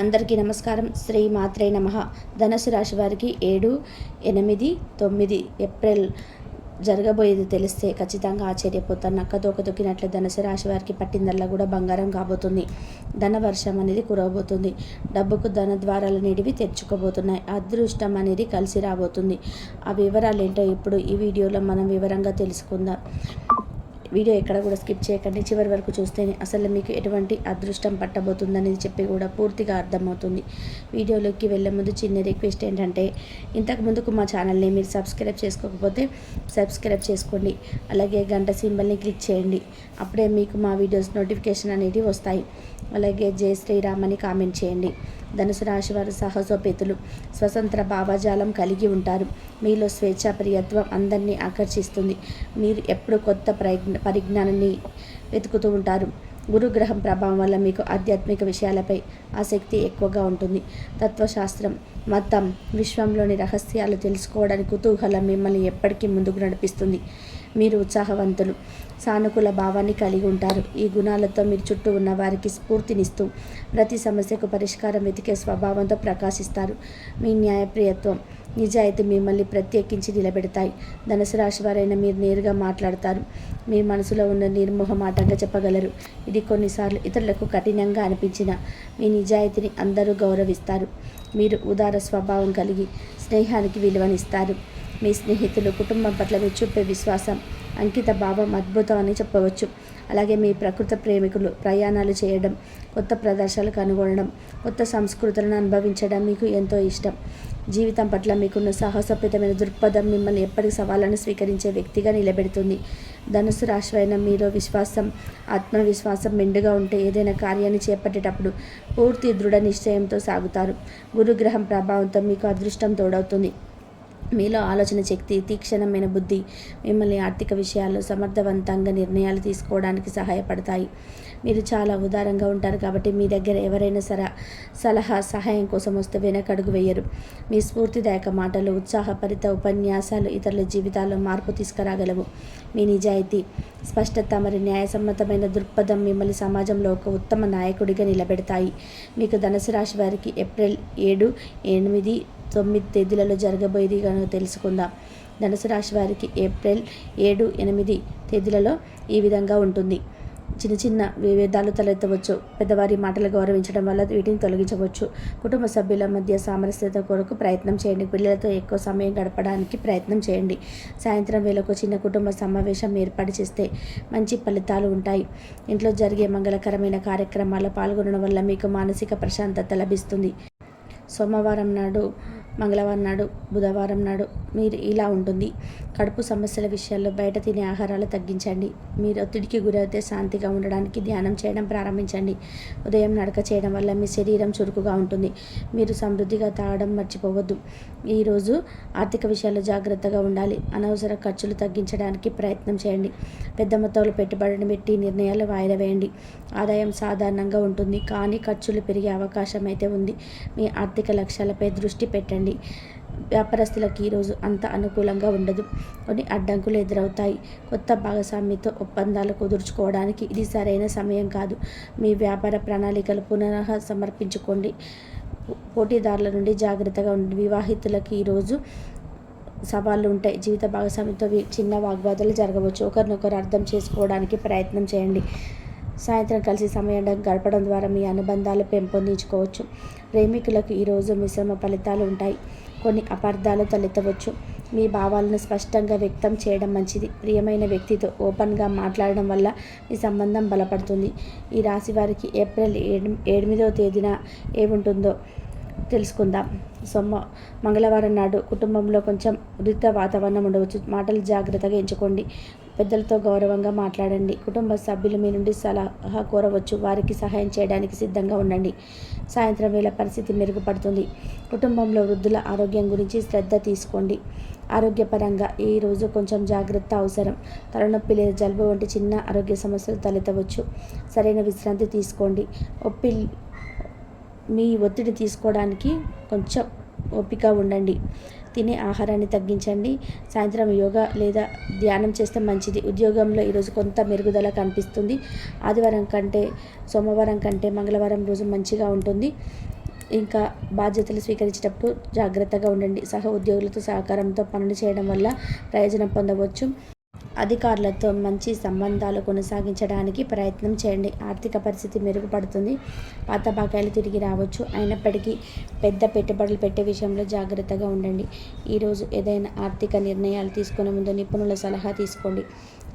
అందరికీ నమస్కారం. శ్రీ మాత్రే నమ. ధనుసు రాశి వారికి ఏడు ఎనిమిది తొమ్మిది ఏప్రిల్ జరగబోయేది తెలిస్తే ఖచ్చితంగా ఆశ్చర్యపోతారు. నక్కతోక తొక్కినట్లు ధనుసు రాశి వారికి పట్టిందల్లా కూడా బంగారం కాబోతుంది. ధన వర్షం అనేది కురవబోతుంది. డబ్బుకు ధన ద్వారాలు నీటివి తెచ్చుకోబోతున్నాయి అదృష్టం అనేది కలిసి రాబోతుంది. ఆ వివరాలు ఏంటో ఇప్పుడు ఈ వీడియోలో మనం వివరంగా తెలుసుకుందాం. వీడియో ఎక్కడ కూడా స్కిప్ చేయకండి. చివరి వరకు చూస్తేనే అసలు మీకు ఎటువంటి అదృష్టం పట్టబోతుందనేది చెప్పి కూడా పూర్తిగా అర్థమవుతుంది. వీడియోలోకి వెళ్ళే ముందు చిన్న రిక్వెస్ట్ ఏంటంటే ఇంతకు ముందుకు మా ఛానల్ని మీరు సబ్స్క్రైబ్ చేసుకోకపోతే సబ్స్క్రైబ్ చేసుకోండి. అలాగే గంట సింబల్ని క్లిక్ చేయండి. అప్పుడే మీకు మా వీడియోస్ నోటిఫికేషన్ అనేది వస్తాయి. అలాగే జై శ్రీరామ్ అని కామెంట్ చేయండి. ధనుసు రాశి వారు సాహసోపేతులు స్వతంత్ర భావజాలం కలిగి ఉంటారు. మీలో స్వేచ్ఛా ప్రియత్వం అందరినీ ఆకర్షిస్తుంది. మీరు ఎప్పుడు కొత్త ప్రయత్న పరిజ్ఞానాన్ని వెతుకుతూ ఉంటారు. గురుగ్రహం ప్రభావం వల్ల మీకు ఆధ్యాత్మిక విషయాలపై ఆసక్తి ఎక్కువగా ఉంటుంది. తత్వశాస్త్రం మతం విశ్వంలోని రహస్యాలు తెలుసుకోవడానికి కుతూహలం మిమ్మల్ని ఎప్పటికీ ముందుకు నడిపిస్తుంది. మీరు ఉత్సాహవంతులు సానుకూల భావాన్ని కలిగి ఉంటారు. ఈ గుణాలతో మీరు చుట్టూ ఉన్న వారికి స్ఫూర్తినిస్తూ ప్రతి సమస్యకు పరిష్కారం వెతికే స్వభావంతో ప్రకాశిస్తారు. మీ న్యాయప్రియత్వం నిజాయితీ మిమ్మల్ని ప్రత్యేకించి నిలబెడతాయి. ధనుసు రాశి వారైన మీరు నేరుగా మాట్లాడతారు. మీ మనసులో ఉన్న నిర్మోహమాటంగా చెప్పగలరు. ఇది కొన్నిసార్లు ఇతరులకు కఠినంగా అనిపించిన మీ నిజాయితీని అందరూ గౌరవిస్తారు. మీరు ఉదార స్వభావం కలిగి స్నేహానికి విలువనిస్తారు. మీ స్నేహితులు కుటుంబం పట్ల మీరు చూపే విశ్వాసం అంకిత భావం అద్భుతం అని చెప్పవచ్చు. అలాగే మీ ప్రకృత ప్రేమికులు ప్రయాణాలు చేయడం కొత్త ప్రదర్శనలు కనుగొనడం కొత్త సంస్కృతులను అనుభవించడం మీకు ఎంతో ఇష్టం. జీవితం పట్ల మీకున్న సాహసోపేతమైన దృక్పథం మిమ్మల్ని ఎప్పటికీ సవాళ్ళను స్వీకరించే వ్యక్తిగా నిలబెడుతుంది. ధనుసు రాశివైన మీలో విశ్వాసం ఆత్మవిశ్వాసం మెండుగా ఉంటే ఏదైనా కార్యాన్ని చేపట్టేటప్పుడు పూర్తి దృఢ నిశ్చయంతో సాగుతారు. గురుగ్రహం ప్రభావంతో మీకు అదృష్టం తోడవుతుంది. మీలో ఆలోచన శక్తి తీక్షణమైన బుద్ధి మిమ్మల్ని ఆర్థిక విషయాల్లో సమర్థవంతంగా నిర్ణయాలు తీసుకోవడానికి సహాయపడతాయి. మీరు చాలా ఉదారంగా ఉంటారు కాబట్టి మీ దగ్గర ఎవరైనా సర సలహా సహాయం కోసం వస్తే వెనకడుగు వేయరు. మీ స్ఫూర్తిదాయక మాటలు ఉత్సాహపరిత ఉపన్యాసాలు ఇతరుల జీవితాల్లో మార్పు తీసుకురాగలవు. మీ నిజాయితీ స్పష్టత మరి న్యాయసమ్మతమైన దృక్పథం మిమ్మల్ని సమాజంలో ఒక ఉత్తమ నాయకుడిగా నిలబెడతాయి. మీకు ధనుసు రాశి వారికి ఏప్రిల్ ఏడు ఎనిమిది తొమ్మిది తేదీలలో జరగబోయేది కనుక తెలుసుకుందాం. ధనుసు రాశి వారికి ఏప్రిల్ ఏడు ఎనిమిది తేదీలలో ఈ విధంగా ఉంటుంది. చిన్న చిన్న విభేదాలు తలెత్తవచ్చు. పెద్దవారి మాటలు గౌరవించడం వల్ల వీటిని తొలగించవచ్చు. కుటుంబ సభ్యుల మధ్య సామరస్యత కొరకు ప్రయత్నం చేయండి. పిల్లలతో ఎక్కువ సమయం గడపడానికి ప్రయత్నం చేయండి. సాయంత్రం వేళకు చిన్న కుటుంబ సమావేశం ఏర్పాటు చేస్తే మంచి ఫలితాలు ఉంటాయి. ఇంట్లో జరిగే మంగళకరమైన కార్యక్రమాల్లో పాల్గొనడం వల్ల మీకు మానసిక ప్రశాంతత లభిస్తుంది. సోమవారం నాడు మంగళవారం నాడు బుధవారం నాడు మీరు ఇలా ఉంటుంది. కడుపు సమస్యల విషయాల్లో బయట తినే ఆహారాలు తగ్గించండి. మీరు ఒత్తిడికి గురైతే శాంతిగా ఉండడానికి ధ్యానం చేయడం ప్రారంభించండి. ఉదయం నడక చేయడం వల్ల మీ శరీరం చురుకుగా ఉంటుంది. మీరు సమృద్ధిగా తాగడం మర్చిపోవద్దు. ఈరోజు ఆర్థిక విషయాల్లో జాగ్రత్తగా ఉండాలి. అనవసర ఖర్చులు తగ్గించడానికి ప్రయత్నం చేయండి. పెద్ద మొత్తంలో పెట్టుబడిని పెట్టి నిర్ణయాలు వాయిదా వేయండి. ఆదాయం సాధారణంగా ఉంటుంది. కానీ ఖర్చులు పెరిగే అవకాశం అయితే ఉంది. మీ ఆర్థిక లక్ష్యాలపై దృష్టి పెట్టండి. వ్యాపారస్తులకు ఈరోజు అంత అనుకూలంగా ఉండదు. కొన్ని అడ్డంకులు ఎదురవుతాయి. కొత్త భాగస్వామితో ఒప్పందాలు కుదుర్చుకోవడానికి ఇది సరైన సమయం కాదు. మీ వ్యాపార ప్రణాళికలు పునః సమర్పించుకోండి. పోటీదారుల నుండి జాగ్రత్తగా ఉండి వివాహితులకు ఈరోజు సవాళ్ళు ఉంటాయి. జీవిత భాగస్వామితో చిన్న వాగ్వాదాలు జరగవచ్చు. ఒకరినొకరు అర్థం చేసుకోవడానికి ప్రయత్నం చేయండి. సాయంత్రం కలిసి సమయం గడపడం ద్వారా మీ అనుబంధాలు పెంపొందించుకోవచ్చు. ప్రేమికులకు ఈరోజు మిశ్రమ ఫలితాలు ఉంటాయి. కొన్ని అపార్థాలు తలెత్తవచ్చు. మీ భావాలను స్పష్టంగా వ్యక్తం చేయడం మంచిది. ప్రియమైన వ్యక్తితో ఓపెన్గా మాట్లాడడం వల్ల మీ సంబంధం బలపడుతుంది. ఈ రాశి వారికి ఏప్రిల్ ఏడు ఎనిమిదవ తేదీన ఏముంటుందో తెలుసుకుందాం. సొమ్మ మంగళవారం నాడు కుటుంబంలో కొంచెం ఉదిత వాతావరణం ఉండవచ్చు. మాటలు జాగ్రత్తగా ఎంచుకోండి. పెద్దలతో గౌరవంగా మాట్లాడండి. కుటుంబ సభ్యులు మీ నుండి సలహా కోరవచ్చు. వారికి సహాయం చేయడానికి సిద్ధంగా ఉండండి. సాయంత్రం వేళ పరిస్థితి మెరుగుపడుతుంది. కుటుంబంలో వృద్ధుల ఆరోగ్యం గురించి శ్రద్ధ తీసుకోండి. ఆరోగ్యపరంగా ఈరోజు కొంచెం జాగ్రత్త అవసరం. తలనొప్పి లేదా జలుబు వంటి చిన్న ఆరోగ్య సమస్యలు తలెత్తవచ్చు. సరైన విశ్రాంతి తీసుకోండి. ఒప్పి మీ ఒత్తిడి తీసుకోవడానికి కొంచెం ఓపిక ఉండండి. తినే ఆహారాన్ని తగ్గించండి. సాయంత్రం యోగా లేదా ధ్యానం చేస్తే మంచిది. ఉద్యోగంలో ఈరోజు కొంత మెరుగుదల కనిపిస్తుంది. ఆదివారం కంటే సోమవారం కంటే మంగళవారం రోజు మంచిగా ఉంటుంది. ఇంకా బాధ్యతలు స్వీకరించేటప్పుడు జాగ్రత్తగా ఉండండి. సహ ఉద్యోగులతో సహకారంతో పనులు చేయడం వల్ల ప్రయోజనం పొందవచ్చు. అధికారులతో మంచి సంబంధాలు కొనసాగించడానికి ప్రయత్నం చేయండి. ఆర్థిక పరిస్థితి మెరుగుపడుతుంది. పాత బకాయిలు తిరిగి రావచ్చు. అయినప్పటికీ పెద్ద పెట్టుబడులు పెట్టే విషయంలో జాగ్రత్తగా ఉండండి. ఈరోజు ఏదైనా ఆర్థిక నిర్ణయాలు తీసుకునే ముందు నిపుణుల సలహా తీసుకోండి.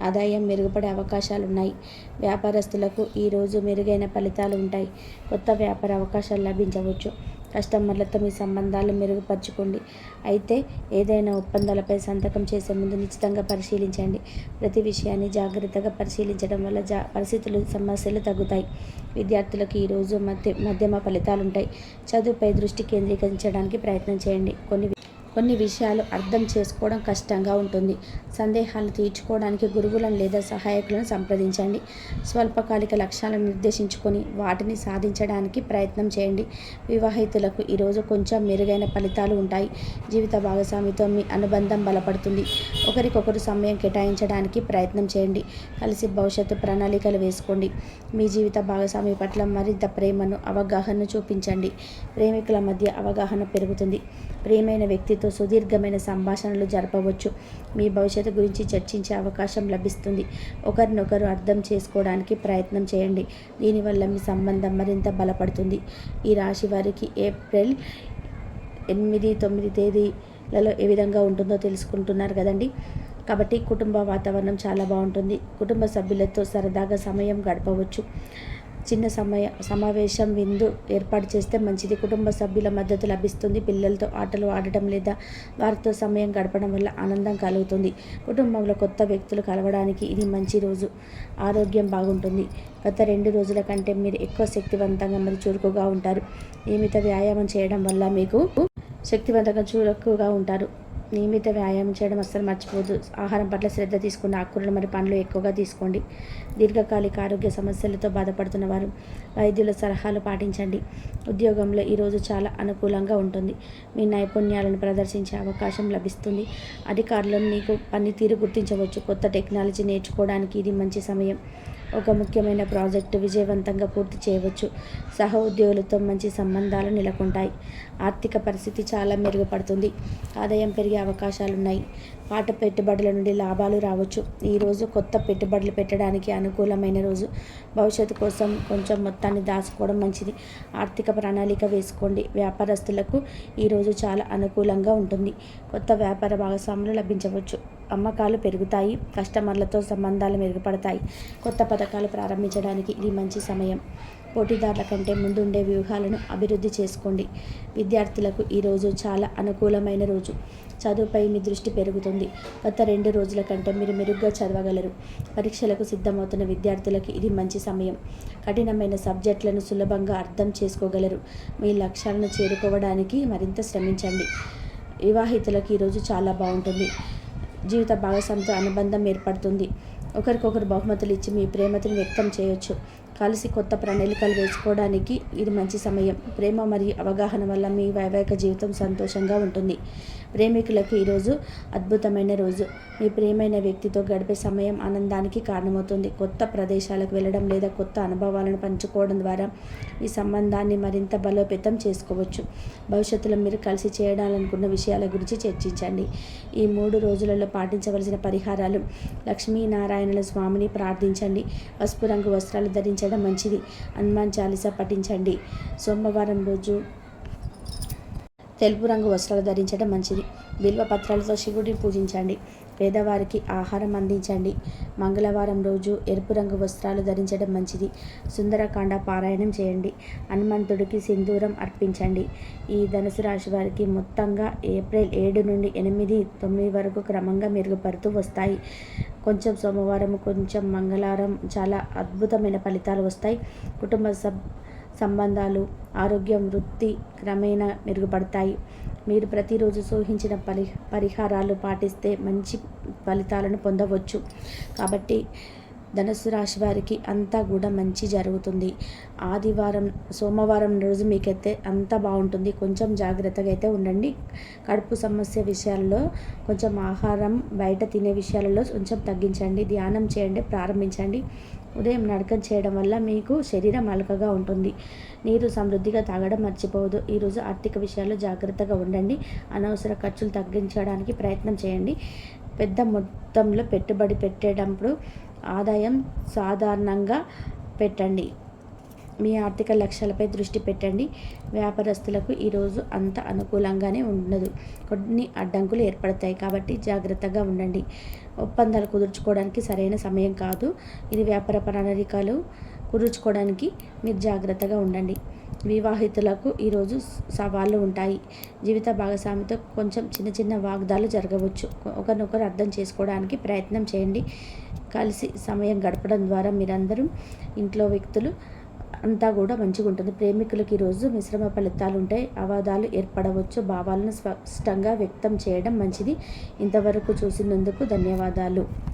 ఆదాయం మెరుగుపడే అవకాశాలు ఉన్నాయి. వ్యాపారస్తులకు ఈరోజు మెరుగైన ఫలితాలు ఉంటాయి. కొత్త వ్యాపార అవకాశాలు లభించవచ్చు. కస్టమర్లతో మీ సంబంధాలు మెరుగుపరచుకోండి. అయితే ఏదైనా ఒప్పందాలపై సంతకం చేసే ముందు నిశ్చితంగా పరిశీలించండి. ప్రతి విషయాన్ని జాగ్రత్తగా పరిశీలించడం వల్ల జా పరిస్థితులు సమస్యలు తగ్గుతాయి. విద్యార్థులకు ఈరోజు మధ్య మధ్యమ ఫలితాలు ఉంటాయి చదువుపై దృష్టి కేంద్రీకరించడానికి ప్రయత్నం చేయండి. కొన్ని కొన్ని విషయాలు అర్థం చేసుకోవడం కష్టంగా ఉంటుంది. సందేహాలు తీర్చుకోవడానికి గురువులను లేదా సహాయకులను సంప్రదించండి. స్వల్పకాలిక లక్ష్యాలను నిర్దేశించుకొని వాటిని సాధించడానికి ప్రయత్నం చేయండి. వివాహితులకు ఈరోజు కొంచెం మెరుగైన ఫలితాలు ఉంటాయి. జీవిత భాగస్వామితో మీ అనుబంధం బలపడుతుంది. ఒకరికొకరు సమయం కేటాయించడానికి ప్రయత్నం చేయండి. కలిసి భవిష్యత్తు ప్రణాళికలు వేసుకోండి. మీ జీవిత భాగస్వామి పట్ల మరింత ప్రేమను అవగాహనను చూపించండి. ప్రేమికుల మధ్య అవగాహన పెరుగుతుంది. ప్రియమైన వ్యక్తితో సుదీర్ఘమైన సంభాషణలు జరపవచ్చు. మీ భవిష్యత్తు గురించి చర్చించే అవకాశం లభిస్తుంది. ఒకరినొకరు అర్థం చేసుకోవడానికి ప్రయత్నం చేయండి. దీనివల్ల మీ సంబంధం మరింత బలపడుతుంది. ఈ రాశి వారికి ఏప్రిల్ ఎనిమిది తొమ్మిది తేదీలలో ఏ విధంగా ఉంటుందో తెలుసుకుంటున్నారు కదండి. కాబట్టి కుటుంబ వాతావరణం చాలా బాగుంటుంది. కుటుంబ సభ్యులతో సరదాగా సమయం గడపవచ్చు. చిన్న సమయ సమావేశం విందు ఏర్పాటు చేస్తే మంచిది. కుటుంబ సభ్యుల మద్దతు లభిస్తుంది. పిల్లలతో ఆటలు ఆడటం లేదా వారితో సమయం గడపడం వల్ల ఆనందం కలుగుతుంది. కుటుంబంలో కొత్త వ్యక్తులు కలవడానికి ఇది మంచి రోజు. ఆరోగ్యం బాగుంటుంది. గత రెండు రోజుల కంటే మీరు ఎక్కువ శక్తివంతంగా మరియు చురుకుగా ఉంటారు. నియమిత వ్యాయామం చేయడం వల్ల మీకు శక్తివంతంగా చురుకుగా ఉంటారు. నియమిత వ్యాయామం చేయడం అస్సలు మర్చిపోదు ఆహారం పట్ల శ్రద్ధ తీసుకున్న ఆకుకూరలు మరి పండ్లు ఎక్కువగా తీసుకోండి. దీర్ఘకాలిక ఆరోగ్య సమస్యలతో బాధపడుతున్న వారు వైద్యుల సలహాలు పాటించండి. ఉద్యోగంలో ఈరోజు చాలా అనుకూలంగా ఉంటుంది. మీ నైపుణ్యాలను ప్రదర్శించే అవకాశం లభిస్తుంది. అధికారులను మీకు పనితీరు గుర్తించవచ్చు. కొత్త టెక్నాలజీ నేర్చుకోవడానికి ఇది మంచి సమయం. ఒక ముఖ్యమైన ప్రాజెక్టు విజయవంతంగా పూర్తి చేయవచ్చు. సహ ఉద్యోగులతో మంచి సంబంధాలు నెలకొంటాయి. ఆర్థిక పరిస్థితి చాలా మెరుగుపడుతుంది. ఆదాయం పెరిగే అవకాశాలున్నాయి. పాట పెట్టుబడుల నుండి లాభాలు రావచ్చు. ఈరోజు కొత్త పెట్టుబడులు పెట్టడానికి అనుకూలమైన రోజు. భవిష్యత్తు కోసం కొంచెం మొత్తాన్ని దాచుకోవడం మంచిది. ఆర్థిక ప్రణాళిక వేసుకోండి. వ్యాపారస్తులకు ఈరోజు చాలా అనుకూలంగా ఉంటుంది. కొత్త వ్యాపార భాగస్వాములు లభించవచ్చు. అమ్మకాలు పెరుగుతాయి కస్టమర్లతో సంబంధాలు మెరుగుపడతాయి. కొత్త పథకాలు ప్రారంభించడానికి ఇది మంచి సమయం. పోటీదారుల కంటే ముందుండే వ్యూహాలను అభివృద్ధి చేసుకోండి. విద్యార్థులకు ఈరోజు చాలా అనుకూలమైన రోజు. చదువుపై మీ దృష్టి పెరుగుతుంది. గత రెండు రోజుల కంటే మీరు మెరుగ్గా చదవగలరు. పరీక్షలకు సిద్ధమవుతున్న విద్యార్థులకు ఇది మంచి సమయం. కఠినమైన సబ్జెక్టులను సులభంగా అర్థం చేసుకోగలరు. మీ లక్ష్యాలను చేరుకోవడానికి మరింత శ్రమించండి. వివాహితులకు ఈరోజు చాలా బాగుంటుంది. జీవిత భాగస్వామితో అనుబంధం ఏర్పడుతుంది. ఒకరికొకరు బహుమతులు ఇచ్చి మీ ప్రేమతను వ్యక్తం చేయొచ్చు. కలిసి కొత్త ప్రణాళికలు వేసుకోవడానికి ఇది మంచి సమయం. ప్రేమ మరియు అవగాహన వల్ల మీ వైవాహిక జీవితం సంతోషంగా ఉంటుంది. ప్రేమికులకు ఈరోజు అద్భుతమైన రోజు. మీ ప్రేమైన వ్యక్తితో గడిపే సమయం ఆనందానికి కారణమవుతుంది. కొత్త ప్రదేశాలకు వెళ్ళడం లేదా కొత్త అనుభవాలను పంచుకోవడం ద్వారా ఈ సంబంధాన్ని మరింత బలోపేతం చేసుకోవచ్చు. భవిష్యత్తులో మీరు కలిసి చేయాలనుకున్న విషయాల గురించి చర్చించండి. ఈ మూడు రోజులలో పాటించవలసిన పరిహారాలు లక్ష్మీనారాయణుల స్వామిని ప్రార్థించండి. పసుపు రంగు వస్త్రాలు ధరించండి. పఠించడం మంచిది. హనుమాన్ చాలీసా పఠించండి. సోమవారం రోజు తెలుపు రంగు వస్త్రాలు ధరించడం మంచిది. బిల్వ పత్రాలతో శివుడిని పూజించండి. పేదవారికి ఆహారం అందించండి. మంగళవారం రోజు ఎరుపు రంగు వస్త్రాలు ధరించడం మంచిది. సుందరకాండ పారాయణం చేయండి. హనుమంతుడికి సింధూరం అర్పించండి. ఈ ధనుసు రాశి వారికి మొత్తంగా ఏప్రిల్ ఏడు నుండి ఎనిమిది తొమ్మిది వరకు క్రమంగా మెరుగుపడుతూ వస్తాయి. కొంచెం సోమవారం కొంచెం మంగళవారం చాలా అద్భుతమైన ఫలితాలు వస్తాయి. కుటుంబ సబ్ సంబంధాలు ఆరోగ్యం వృత్తి క్రమేణా మెరుగుపడతాయి. మీరు ప్రతిరోజు సూహించిన పరి పరిహారాలు పాటిస్తే మంచి ఫలితాలను పొందవచ్చు. కాబట్టి ధనుసు రాశి వారికి అంతా కూడా మంచి జరుగుతుంది. ఆదివారం సోమవారం రోజు మీకైతే అంతా బాగుంటుంది. కొంచెం జాగ్రత్తగా అయితే ఉండండి. కడుపు సమస్య విషయాల్లో కొంచెం ఆహారం బయట తినే విషయాలలో కొంచెం తగ్గించండి. ధ్యానం చేయండి ప్రారంభించండి. ఉదయం నడకం చేయడం వల్ల మీకు శరీరం అలకగా ఉంటుంది. నీరు సమృద్ధిగా తాగడం మర్చిపోవద్దు. ఈరోజు ఆర్థిక విషయాల్లో జాగ్రత్తగా ఉండండి. అనవసర ఖర్చులు తగ్గించడానికి ప్రయత్నం చేయండి. పెద్ద మొత్తంలో పెట్టుబడి పెట్టేటప్పుడు ఆదాయం సాధారణంగా పెట్టండి. మీ ఆర్థిక లక్ష్యాలపై దృష్టి పెట్టండి. వ్యాపారస్తులకు ఈరోజు అంత అనుకూలంగానే ఉండదు. కొన్ని అడ్డంకులు ఏర్పడతాయి కాబట్టి జాగ్రత్తగా ఉండండి. ఒప్పందాలు కుదుర్చుకోవడానికి సరైన సమయం కాదు. ఇది వ్యాపార ప్రణాళికలు కుదుర్చుకోవడానికి మీరు జాగ్రత్తగా ఉండండి. వివాహితులకు ఈరోజు సవాళ్ళు ఉంటాయి. జీవిత భాగస్వామితో కొంచెం చిన్న చిన్న వాగ్దాలు జరగవచ్చు. ఒకరినొకరు అర్థం చేసుకోవడానికి ప్రయత్నం చేయండి. కలిసి సమయం గడపడం ద్వారా మీరందరూ ఇంట్లో వ్యక్తులు అంతా కూడా మంచిగా ఉంటుంది. ప్రేమికులకి ఈరోజు మిశ్రమ ఫలితాలు ఉంటాయి. అవాదాలు ఏర్పడవచ్చు. భావాలను స్పష్టంగా వ్యక్తం చేయడం మంచిది. ఇంతవరకు చూసినందుకు ధన్యవాదాలు.